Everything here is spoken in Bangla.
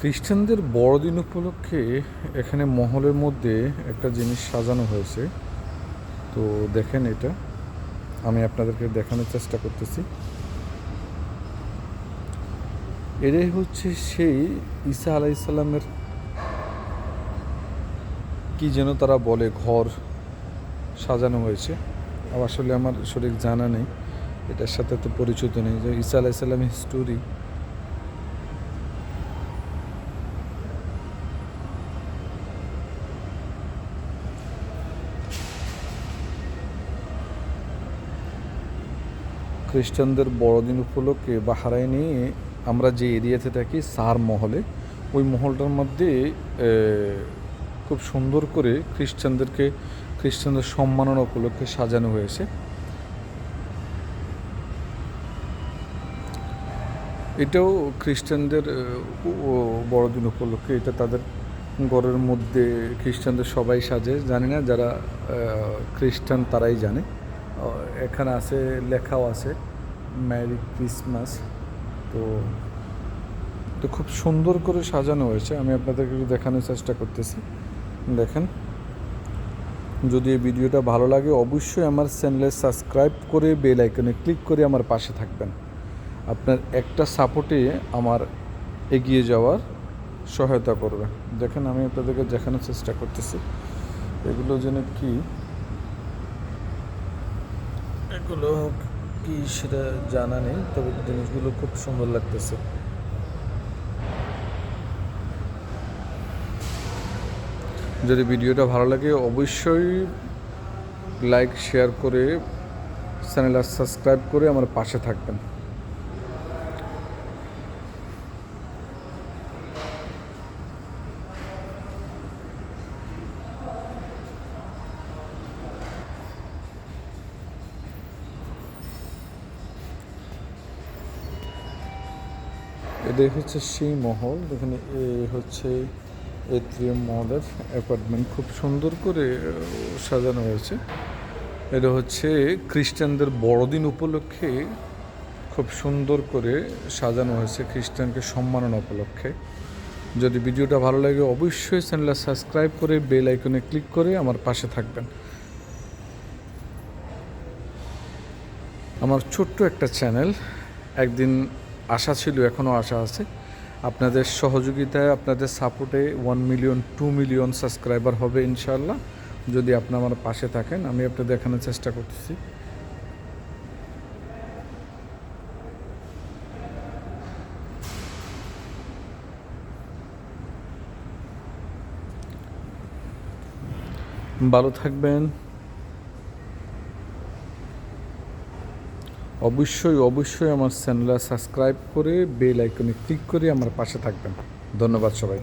খ্রিস্টানদের বড়দিন উপলক্ষে এখানে মহলের মধ্যে একটা জিনিস সাজানো হয়েছে। তো দেখেন এটা। আমি আপনাদেরকে দেখানোর চেষ্টা করতেছি। এটাই হচ্ছে সেই ঈসা আলাইসাল্লামের কি যেন তারা বলে ঘর সাজানো হয়েছে। আসলে আমার শরীর জানা নেই। এটার সাথে তো পরিচিত নেই যে ঈসা আলাইসাল্লামের স্টোরি খ্রিস্টানদের বড়দিন উপলক্ষে বাহারাইনে আমরা যে এরিয়াতে থাকি, সার মহলে, ওই মহলটার মধ্যে খুব সুন্দর করে খ্রিস্টানদেরকে, খ্রিস্টানদের সম্মাননা উপলক্ষে সাজানো হয়েছে। এটাও খ্রিস্টানদের বড়দিন উপলক্ষে এটা তাদের ঘরের মধ্যে খ্রিস্টানদের সবাই সাজে। জানি না যারা খ্রিস্টান তারাই জানে। এখানে আছে, লেখাও আছে ম্যারি ক্রিসমাস। তো তো খুব সুন্দর করে সাজানো হয়েছে। আমি আপনাদেরকে একটু দেখানোর চেষ্টা করতেছি। দেখেন, যদি এই ভিডিওটা ভালো লাগে, অবশ্যই আমার চ্যানেলে সাবস্ক্রাইব করে বেল আইকনে ক্লিক করে আমার পাশে থাকবেন। আপনার একটা সাপোর্টে আমার এগিয়ে যাওয়ার সহায়তা করবে। দেখেন, আমি আপনাদেরকে দেখানোর চেষ্টা করতেছি। এগুলো যেন কি? এগুলো কি সেটা জানা নেই, তবে জিনিসগুলো খুব সুন্দর লাগতেছে। যদি ভিডিওটা ভালো লাগে, অবশ্যই লাইক, শেয়ার করে চ্যানেল সাবস্ক্রাইব করে আমার পাশে থাকবেন। এটাই হচ্ছে সেই মহল, এখানে এ হচ্ছে এত্রিয়াম মহলের অ্যাপার্টমেন্ট খুব সুন্দর করে সাজানো হয়েছে। এটা হচ্ছে খ্রিস্টানদের বড়দিন উপলক্ষে খুব সুন্দর করে সাজানো হয়েছে খ্রিস্টানকে সম্মাননা উপলক্ষে। যদি ভিডিওটা ভালো লাগে, অবশ্যই চ্যানেলটা সাবস্ক্রাইব করে বেল আইকনে ক্লিক করে আমার পাশে থাকবেন। আমার ছোট্ট একটা চ্যানেল একদিন আশা ছিল, এখনও আশা আছে। আপনাদের সহযোগিতায়, আপনাদের সাপোর্টে one million two million subscriber হবে ইনশাল্লাহ যদি আপনি আমার পাশে থাকেন, আমি আপনাদের দেখানোর চেষ্টা করতেছি। ভালো থাকবেন। অবশ্যই অবশ্যই আমার চ্যানেলটা সাবস্ক্রাইব করে বেল আইকনে ক্লিক করে আমার পাশে থাকবেন। ধন্যবাদ সবাই